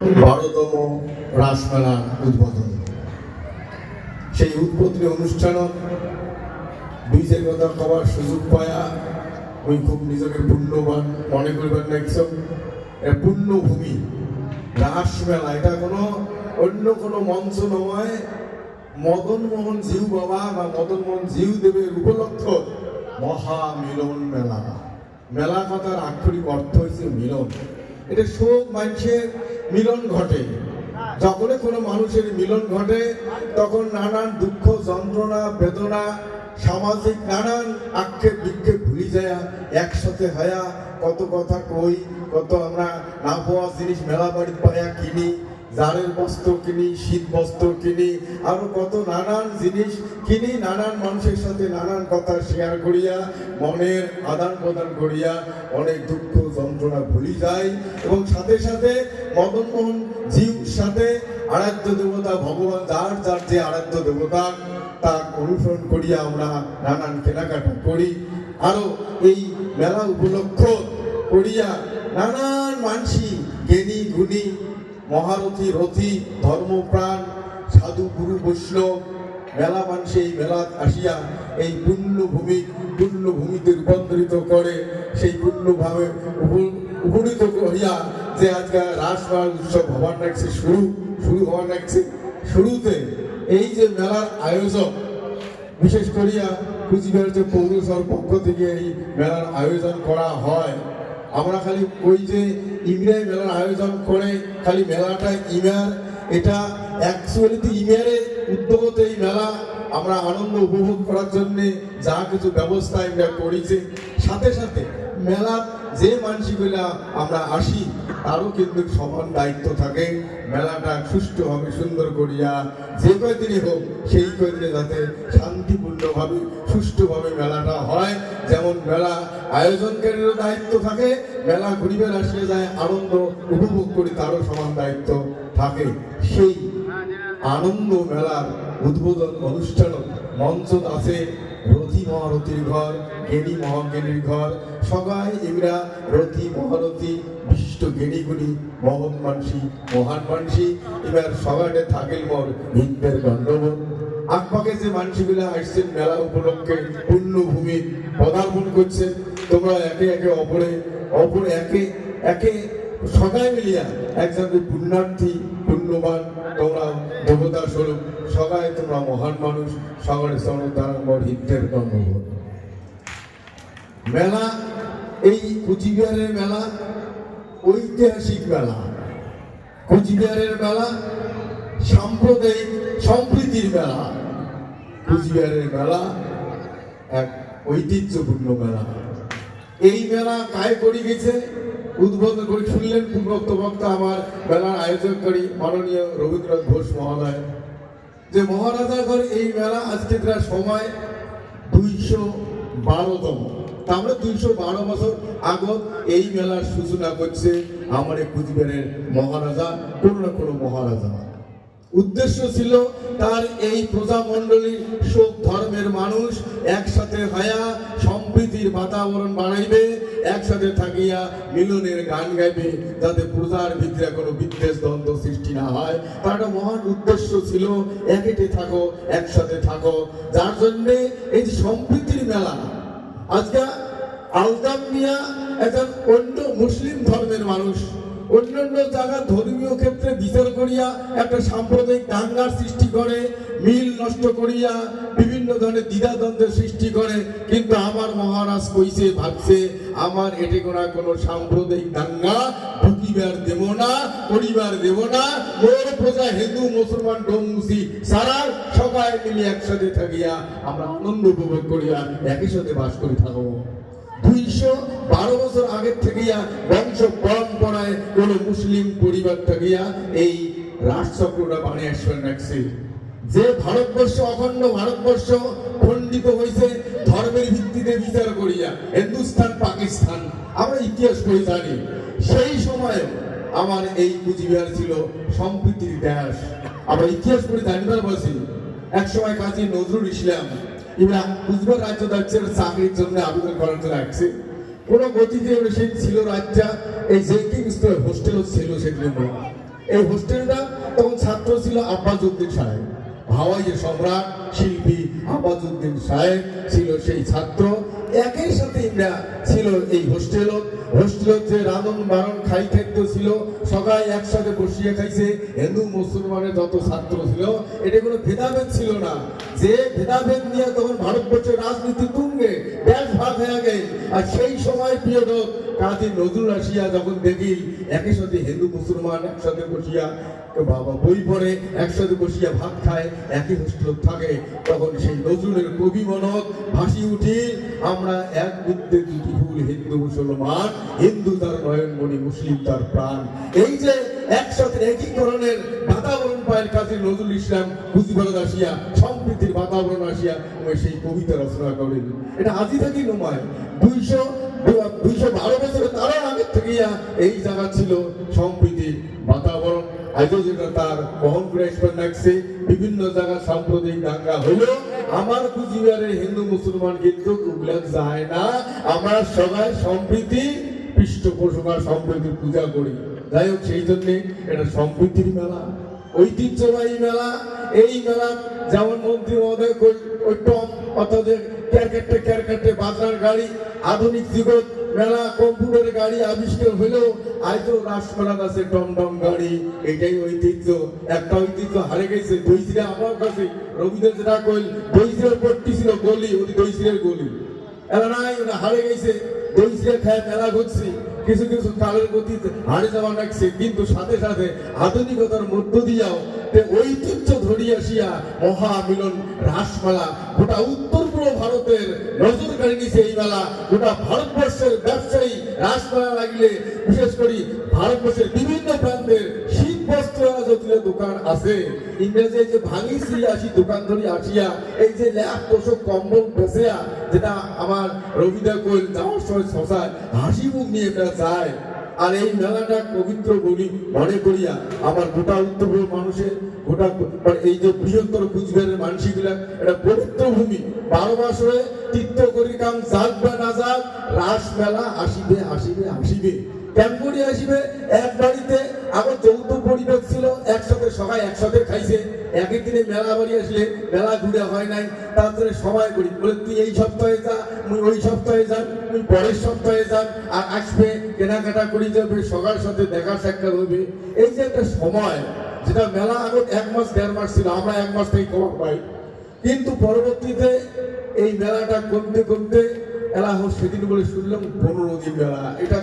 বারোতম রাসমেলা উদ্বোধন। সেই উদ্বোধনী অনুষ্ঠানত বীজের কথা কবার সুযোগ পায়া ওই খুব নিজেকে পুণ্যবান মনে করবেন না একদম পুণ্যভূমি, রাসমেলা, এটা কোনো অন্য কোনো মঞ্চ নয়। মদন মোহন জিউ বাবা বা মদন মোহন জিউ দেবের উপলক্ষ মহামিলন মেলা। মেলা কথার আক্ষরিক অর্থ হয়েছে মিলন। এটা সব মানুষের মিলন ঘটে। যখনই কোনো মানুষের মিলন ঘটে, তখন নানান দুঃখ, যন্ত্রণা, বেদনা, সামাজিক নানান আক্ষেপ বিক্ষেপ ভুলি যায়, একসাথে হয়া, কত কথা কই, কত আমরা না পাওয়া জিনিস মেলা বাড়ির পায়া কিনি। জারের বস্ত্র কিনি, শীত বস্ত্র কিনি, আরও কত নানান জিনিস কিনি, নানান মানুষের সাথে নানান কথা শেয়ার করিয়া, মনের আদান প্রদান করিয়া অনেক দুঃখ যন্ত্রণা ভুলি যায় এবং সাথে সাথে মদন মোহন জীব সাথে আরাধ্য দেবতা, ভগবান যার যার যে আরাধ্য দেবতা তা অনুসরণ করিয়া আমরা নানান কেনাকাটা করি। আরও এই মেলা উপলক্ষ করিয়া নানান মানসি, জ্ঞানী, গুণী মহারথী, রথী ধর্মপ্রাণ সাধু, গুরু, বৈষ্ণব, মেলা মানুষ এই মেলা আসিয়া এই পুণ্যভূমি, পুণ্যভূমিতে রূপান্তরিত করে সেই পুণ্যভাবে উপ- উপনীত হইয়া যে আজকে রাসমেলা উৎসব হবার লাগছে শুরু শুরু হওয়ার লাগছে শুরুতে এই যে মেলার আয়োজন, বিশেষ করিয়া কুচবিহার যে পৌরসভার পক্ষ থেকে এই মেলার আয়োজন করা হয় আমরা খালি ওই যে ইমরাই মেলার আয়োজন করে খালি মেলাটা ইমার এটা অ্যাকচুয়ালি তো ইমারে উদ্যোগত এই মেলা আমরা আনন্দ উপভোগ করার জন্য যা কিছু ব্যবস্থা আমরা করেছি, সাথে সাথে মেলা যে মানসিকগুলা আমরা আসি, তারও কিন্তু সমান দায়িত্ব থাকে। মেলাটা সুষ্ঠুভাবে সুন্দর করিয়া যে কয়দিনে হোক, সেই কয়দিনে যাতে শান্তিপূর্ণভাবে, সুষ্ঠুভাবে মেলাটা হয়। যেমন মেলা আয়োজনকারীরও দায়িত্ব থাকে, মেলা ঘুরিবার আসিয়া যায়, আনন্দ উপভোগ করি, তারও সমান দায়িত্ব থাকে। সেই আনন্দ মেলার উদ্বোধন অনুষ্ঠান মঞ্চ আছে। রথী মহারথীর ঘর জ্ঞানী মহাজ্ঞানীর ঘর। সবাই এগুলা রথী মহারথী, বিশিষ্ট জ্ঞানীগুণী মহৎ মানসী, মহান মানসী। এবার সবাইটা থাকিল মর হিন্দের গণ্ডবন আকপাকে যে মানসিগুলা আসছেন মেলা উপলক্ষে পুণ্যভূমি পদার্পণ করছে তোমরা একে একে অপরে, অপর একে একে সবাই মিলিয়া একজন পুণ্যার্থী পুণ্যবান তোমরা দেবতা স্বরূপ, সবাই তোমরা মহান মানুষ, সবার সনতার মর হিতের কর্মবোধ মেলা, এই কুচবিহারের মেলা, ঐতিহাসিক মেলা। কুচবিহারের মেলা, সাম্প্রদায়িক, সম্প্রীতির মেলা। কুচবিহারের মেলা, এক ঐতিহ্যপূর্ণ মেলা। এই মেলা কায় করে গেছে? উদ্বোধন করে শুনলেন পূর্বোক্ত বক্তা আমার মেলার আয়োজনকারী মাননীয় রবীন্দ্রনাথ ঘোষ মহালয়। যে মহারাজা ঘর এই মেলা আজকে প্রায় সময় দুইশো বারোতম আমরা দুইশো বারো বছর আগত এই মেলার সূচনা করছে আমার কুচবিহারের মহারাজা, কোনো না কোনো মহারাজা। উদ্দেশ্য ছিল তার এই প্রজামণ্ডলী শোক ধর্মের মানুষ একসাথে হয়া সম্প্রীতির বাতাবরণ বাড়াইবে, একসাথে থাকিয়া মিলনের গান গাইবে, যাতে প্রজার ভিতরে কোনো বিদ্বেষ দ্বন্দ্ব সৃষ্টি না হয়। তার একটা মহান উদ্দেশ্য ছিল, একেটে থাকো, একসাথে থাকো। যার জন্যে এই যে সম্প্রীতির মেলা, আজকে আলতাম মিয়া একজন অন্য মুসলিম ধর্মের মানুষ। অন্যান্য জায়গা ধর্মীয় ক্ষেত্রে বিচার করিয়া একটা সাম্প্রদায়িক দাঙ্গার সৃষ্টি করে, মিল নষ্ট করিয়া বিভিন্ন ধরনের দ্বিধাদ্বন্দ্বের সৃষ্টি করে, কিন্তু আমার মহারাজ কইছে, ভাবছে, আমার এটি কোনা কোনো সাম্প্রদায়িক দাঙ্গা ঢুকিবার দেব না পরিবার দেব না, মোর প্রজা হিন্দু, মুসলমান ডোমুসি সারা সবাই মিলে একসাথে থাকিয়া আমরা আনন্দ উপভোগ করিয়া একই সাথে বাস করে থাকব। বারো বছর আগের থেকেইয়া বংশ পরম্পরায় কোন মুসলিম পরিবার থাকিয়া এই রাজচক্রটা বানিয়ে আসবেন রাখছে যে ভারতবর্ষ অখণ্ড ভারতবর্ষ খণ্ডিত হয়েছে, ধর্মের ভিত্তিতে বিচার করিয়া হিন্দুস্তান, পাকিস্তান, আমরা ইতিহাস করে জানি। সেই সময় আমার এই কুচবিহার ছিল সম্প্রীতির দেশ। আমরা ইতিহাস করে জানিবার বলছি। এক সময় কাজী নজরুল ইসলাম এবার কুচবিহার রাজ্য চাকরির জন্য আবেদন করার জন্য আসছে। কোনো গতিতে সেই ছিল রাজ্যা, এই জেকিং হোস্টেলও ছিল সেগুলো এই হোস্টেলটা তখন ছাত্র ছিল আব্বাসুদ্দিন সাহেব। হাওয়াইয়ের সম্রাট, শিল্পী আব্বাসুদ্দিন সাহেব ছিল সেই ছাত্র। একই সাথে ইন্ডিয়া ছিল এই হোস্টেলও। হোস্টেল যে রাধন বারণ খাই খাদ্য ছিল, সবাই একসাথে বসিয়ে খাইছে। হিন্দু, মুসলমানের যত ছাত্র ছিল, এটা কোনো ভেদাভেদ ছিল না। যে ভেদাভেদ নিয়ে তখন ভারতবর্ষের রাজনীতি তুঙ্গে, দেশ ভাগ হয়ে গেল। আর সেই সময় প্রিয় লোক কাজী নজরুল আসিয়া যখন দেখি একই সাথে হিন্দু, মুসলমান একসাথে বসিয়া বাবা বই পড়ে, একসাথে বসিয়া ভাত খায়, একই হোস্টেল থাকে, তখন সেই নজরুলের কবি মনত ভাসি উঠি আমরা এক বুদ্ধে দুটি ফুল হিন্দু মুসলমান। হিন্দু তার নয়নমণি, মুসলিম তার প্রাণ। এই যে একসাথে একীকরণের বাতাবরণ পায় কাজী নজরুল ইসলাম কুচিবাড়া আসিয়া, সম্প্রীতির বাতাবরণ আসিয়া উনি সেই কবিতা রচনা করেন। এটা আজই থাকি নয় দুইশো দুইশো বারো বছরে তারও আগের থেকে এই জায়গা ছিল সম্প্রীতির বাতাবরণ। আজও যেটা তার বহন করে বিভিন্ন জায়গায় সাম্প্রদায়িক দাঙ্গা হলো আমার কুচবিহারের হিন্দু মুসলমান কিন্তু প্রবলেম যায় না। আমরা সবাই সম্প্রীতি, পৃষ্ঠপোষকার সম্প্রীতির পূজা করি। যাই হোক, সেই জন্যে এটা সম্প্রীতির মেলা, ঐতিহ্যবাহী মেলা। এই মেলা যেমন মন্ত্রী মহোদয় ওই টম অর্থাৎ ক্যারকাটে ক্যারকাটে বাজার গাড়ি, আধুনিক যুগত মেলা কম্পিউটারের গাড়ি আবিষ্কার হলেও আজও রাসমেলা আছে টমটম গাড়ি, এটাই ঐতিহ্য। একটা ঐতিহ্য হারে গেছে দইসিরা আমার কাছে। রবীন্দ্র যেটা কইল পট্টি ছিল গলি ওই দইসিরের গলি। এরা নাই, ওরা হারে গেছে। দইসিরা খায় মেলা ঘুরছি। কিছু কিছু কালের গতিতে হারে যাওয়া লাগছে। কিন্তু সাথে সাথে আধুনিকতার মধ্য দিয়াও ঐতিহ্য ধরিয়া আসিয়া মহামিলন রাসমেলা গোটা উত্তর পূর্ব ভারতের নজর কাড়ি নিছে এই মেলা, গোটা ভারতবর্ষের ব্যবসায়ী রাসমেলা লাগলে, বিশেষ করে ভারতবর্ষের বিভিন্ন প্রান্তের দোকান আছে। ভাঙি দোকান ধরি আসিয়া, এই যে কম্বল যেটা আমার রবিদা কোয়েল যাওয়ার সময় শশায় হাসি মুখ নিয়ে যায় আর এই মেলাটা পবিত্র বলি মনে করিয়া আমার গোটা উত্তর মানুষের গোটা মানে এই যে বৃহত্তর কুচবিহারের মানসিকগুলা এটা পবিত্র ভূমি। বারো মাস হয়ে তীর্থ করি কাম যাক বা না যাক রাস মেলা আসিবে আসিবে আসিবে। কেমন করে আসিবে? এক বাড়িতে আমার সবাই একসাথে খাইছে। একই দিনে মেলা বাড়ি আসলে মেলা ঘুরে হয় নাই। তারপরে সময় করি। বলে, তুই এই সপ্তাহে যা, মুই ওই সপ্তাহে যান তুই পরের সপ্তাহে যান, আর আসবে, কেনাকাটা করি যাবে সবার সাথে দেখা সাক্ষাৎ হবে। এই যে একটা সময়, যেটা মেলা আগত এক মাস, দেড় মাস ছিল, আমরা এক মাস থেকে খবর পাই। কিন্তু পরবর্তীতে এই মেলাটা করতে করতে সেদিন বলে শুনলাম, পনেরো দিন মেলা এটা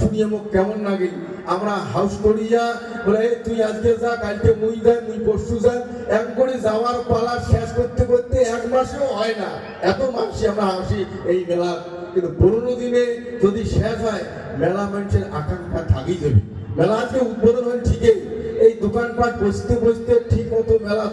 শুনিয়ে মুখ কেমন লাগে আমরা হাউস করিয়া বলে তুই আজকে যা, কালকে মুই মুই পরশু এক করে যাওয়ার পালা শেষ করতে করতে এক মাসেও হয় না। এত মানুষই আমরা হাসি এই মেলা। কিন্তু পনেরো দিনে যদি শেষ হয়, মেলা মানুষের আকাঙ্ক্ষা থাকি যাবে। মেলা আজকে উদ্বোধন হয় ঠিকই। এই দোকানপাট বসতে বসতে ঠিক মতো মেলা আর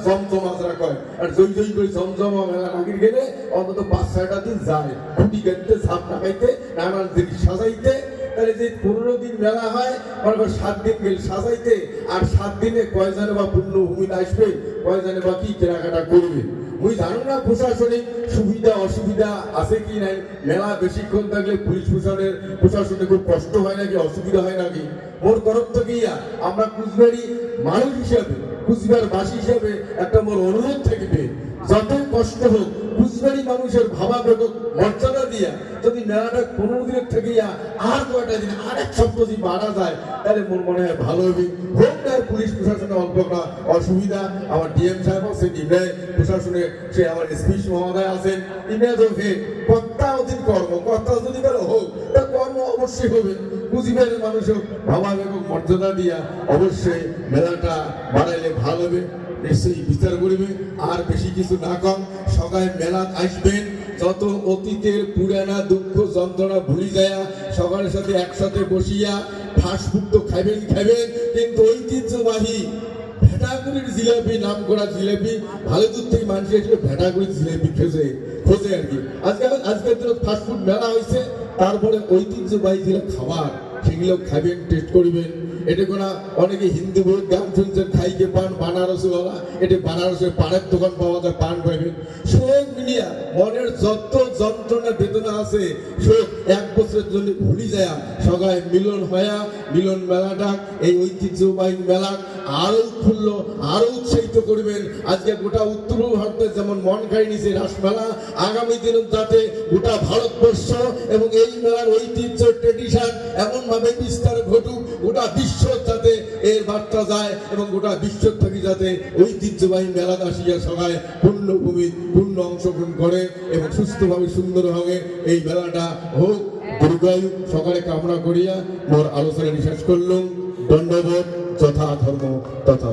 জই জই করে জমজমা মেলা লাগিয়ে গেলে অন্তত পাঁচ ছয়টা দিন যায়। খুঁটি কাটতে ঝাপ টাকাইতে নানান জিনিস সাজাইতে। তাহলে যে পনেরো দিন মেলা হয়, মনে সাত দিন গেলে সাজাইতে। আর সাত দিনে কয় জানে বা পূর্ণ ভূমিতে আসবে, কয় জানে বা কি কেনাকাটা করবে। মুই না প্রশাসনিক সুবিধা, অসুবিধা আছে কি নাই। মেলা বেশিক্ষণ থাকলে পুলিশ প্রশাসনের প্রশাসনে খুব কষ্ট হয় নাকি, অসুবিধা হয় নাকি? মোর তরফ থেকে আমরা কুচবিহারি মানুষ হিসাবে কুচবিহার বাসী হিসাবে একটা মোর অনুরোধ থাকবে। যতই কষ্ট হোক, কুচবিহারি মানুষের ভাবাবেগ মর্যাদা দিয়া যদি মেলাটা পনেরো দিনের থেকে আর কয়টা দিন আর এক সপ্তাহ যদি বাড়া যায়, তাহলে মোর মনে হয় ভালো হবে হোক না, পুলিশ প্রশাসনের অল্প অসুবিধা। আমার ডিএম সাহেব আছেন ইমরাই প্রশাসনে, সে আমার এসপি মহোদয় আছেন। ইমরাজ হে কর্তা অধীন কর্ম, কর্তা যদি হোক, তা অবশ্যই হবে। কুচবিহারের মানুষও ভাবাবেগ মর্যাদা দিয়া অবশ্যই মেলাটা বাড়াইলে ভালো হবে। নিশ্চয়ই বিচার করবে। আর বেশি কিছু না কম, সবাই মেলাত আসবেন। যত অতীতের পুরানা দুঃখ, যন্ত্রণা ভুলি যায় সবার সাথে একসাথে বসিয়া ফাস্টফুড তো খাবেন খাবেন কিন্তু ঐতিহ্যবাহী ভেটাগুড়ির জিলাপি নাম করা জিলাপি, ভালো দূর থেকে মানুষ এসে ভেটাগুড়ির জিলাপি খোঁজে খোঁজে আর কি। আজকে আজকের দিনে ফাস্টফুড মেলা হয়েছে তারপরে ঐতিহ্যবাহী যে খাবার। সেগুলো খাবেন টেস্ট করবেন। এটা কোনা অনেকে হিন্দু বই গান শুনছেন, খাইকে পান, বানারসি ওলা এটা বানারসের পানের দোকান পাওয়া যায়, পান পাইবেন সব মিলিয়া, মনের যত যন্ত্রণা বেদনা আছে সব এক বছরের জন্য ভুলি যায়। সবাই মিলন হয়া, মিলন মেলাটা, এই ঐতিহ্যবাহী মেলা আরও উৎফুল্ল আরও উৎসাহিত করবেন। আজকে গোটা উত্তর ভারতের যেমন মন খাই নিছে রাসমেলা, আগামী দিনে যাতে গোটা ভারতবর্ষ এবং এই মেলার ঐতিহ্য, ট্রেডিশন এমন ভাবে বিস্তার ঘটুক, গোটা বিশ্ব যাতে এর বার্তা যায় এবং গোটা বিশ্ব থেকে যাতে ঐতিহ্যবাহী মেলা আসিয়া সবাই পূর্ণভূমি পূর্ণ অংশগ্রহণ করে এবং সুস্থভাবে সুন্দরভাবে এই মেলাটা হোক। দীর্ঘায়ু, সকালে কামনা করিয়া মোর আলোচনা শেষ করলুম। দণ্ডবোধ যথা ধর্ম তথা